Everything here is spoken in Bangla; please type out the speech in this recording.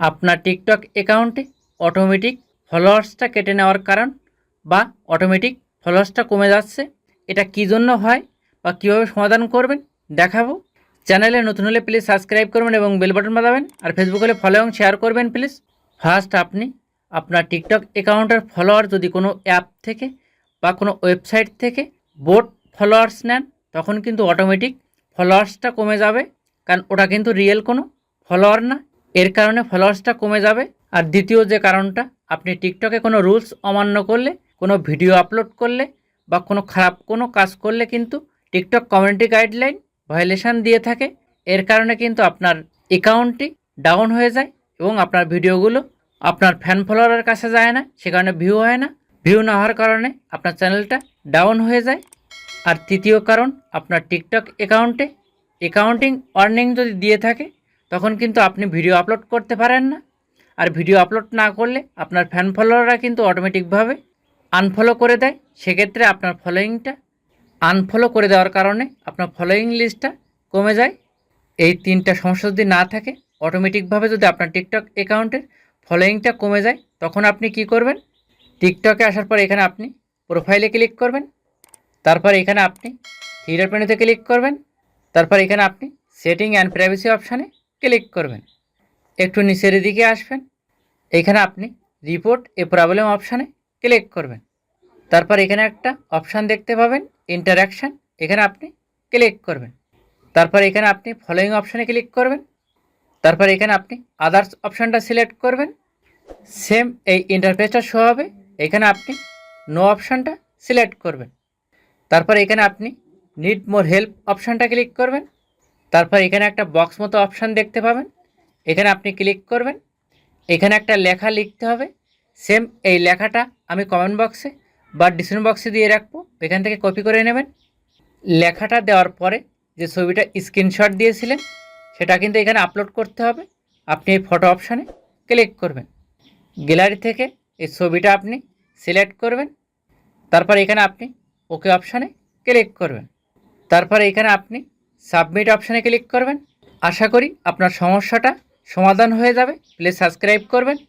আপনার টিকটক অ্যাকাউন্টে অটোমেটিক ফলোয়ার্সটা কেটে নেওয়ার কারণ বা অটোমেটিক ফলোয়ার্সটা কমে যাচ্ছে, এটা কী জন্য হয় বা কীভাবে সমাধান করবেন দেখাবো। চ্যানেলে নতুন হলে প্লিজ সাবস্ক্রাইব করবেন এবং বেল বাটন বাজাবেন আর ফেসবুক হলে ফলো এবং শেয়ার করবেন প্লিজ ফার্স্ট আপনি আপনার টিকটক অ্যাকাউন্টের ফলোয়ার যদি কোনো অ্যাপ থেকে বা কোনো ওয়েবসাইট থেকে বোট ফলোয়ার্স নেন, তখন কিন্তু অটোমেটিক ফলোয়ার্সটা কমে যাবে, কারণ ওটা কিন্তু রিয়েল কোনো ফলোয়ার না। এর কারণে ফলোয়ার্সটা কমে যাবে। আর দ্বিতীয় যে কারণটা, আপনি টিকটকে কোনো রুলস অমান্য করলে, কোনো ভিডিও আপলোড করলে বা কোনো খারাপ কোনো কাজ করলে কিন্তু টিকটক কমিউনিটি গাইডলাইন ভায়োলেশন দিয়ে থাকে। এর কারণে কিন্তু আপনার অ্যাকাউন্টটি ডাউন হয়ে যায় এবং আপনার ভিডিওগুলো আপনার ফ্যান ফলোয়ারের কাছে যায় না, সে কারণে ভিউ হয় না। ভিউ না হওয়ার কারণে আপনার চ্যানেলটা ডাউন হয়ে যায়। আর তৃতীয় কারণ, আপনার টিকটক অ্যাকাউন্টে অ্যাকাউন্টিং ওয়ার্নিং যদি দিয়ে থাকে তখন কিন্তু আপনি ভিডিও আপলোড করতে পারেন না। আর ভিডিও আপলোড না করলে আপনার ফ্যান ফলোয়াররা কিন্তু অটোমেটিকভাবে আনফলো করে দেয়। সেক্ষেত্রে আপনার ফলোয়িংটা আনফলো করে দেওয়ার কারণে আপনার ফলোয়িং লিস্টটা কমে যায়। এই তিনটা সমস্যা যদি না থাকে অটোমেটিকভাবে যদি আপনার টিকটক অ্যাকাউন্টের ফলোয়িংটা কমে যায়, তখন আপনি কি করবেন? টিকটকে আসার পর এখানে আপনি প্রোফাইলে ক্লিক করবেন। তারপর এখানে আপনি থিয়েটার প্যানেতে ক্লিক করবেন। তারপর এখানে আপনি সেটিং অ্যান্ড প্রাইভেসি অপশানে ক্লিক করবেন। একটু নিচের দিকে আসবেন। এখানে আপনি রিপোর্ট এ প্রবলেম অপশানে ক্লিক করবেন। তারপর এখানে একটা অপশান দেখতে পাবেন ইন্টারাকশান এখানে আপনি ক্লিক করবেন। তারপর এখানে আপনি ফলোয়িং অপশানে ক্লিক করবেন। তারপর এখানে আপনি আদার্স অপশানটা সিলেক্ট করবেন। সেম এই ইন্টারফেসটা শো হবে। এখানে আপনি নো অপশানটা সিলেক্ট করবেন। তারপর এখানে আপনি নিড মোর হেল্প অপশানটা ক্লিক করবেন। তারপর এখানে একটা বক্স মতো অপশান দেখতে পাবেন। এখানে আপনি ক্লিক করবেন। এখানে একটা লেখা লিখতে হবে। সেম এই লেখাটা আমি কমেন্ট বক্সে বা ডিসক্রিপশন বক্সে দিয়ে রাখব। এখান থেকে কপি করে নেবেন। লেখাটা দেওয়ার পরে যে ছবিটা স্ক্রিনশট দিয়েছিলেন, সেটা কিন্তু এখানে আপলোড করতে হবে। আপনি এই ফটো অপশানে ক্লিক করবেন। গ্যালারি থেকে এই ছবিটা আপনি সিলেক্ট করবেন। তারপর এখানে আপনি ওকে অপশানে ক্লিক করবেন। তারপর এখানে আপনি সাবমিট অপশানে ক্লিক করবেন। আশা করি আপনার সমস্যাটা সমাধান হয়ে যাবে। প্লিজ সাবস্ক্রাইব করবেন।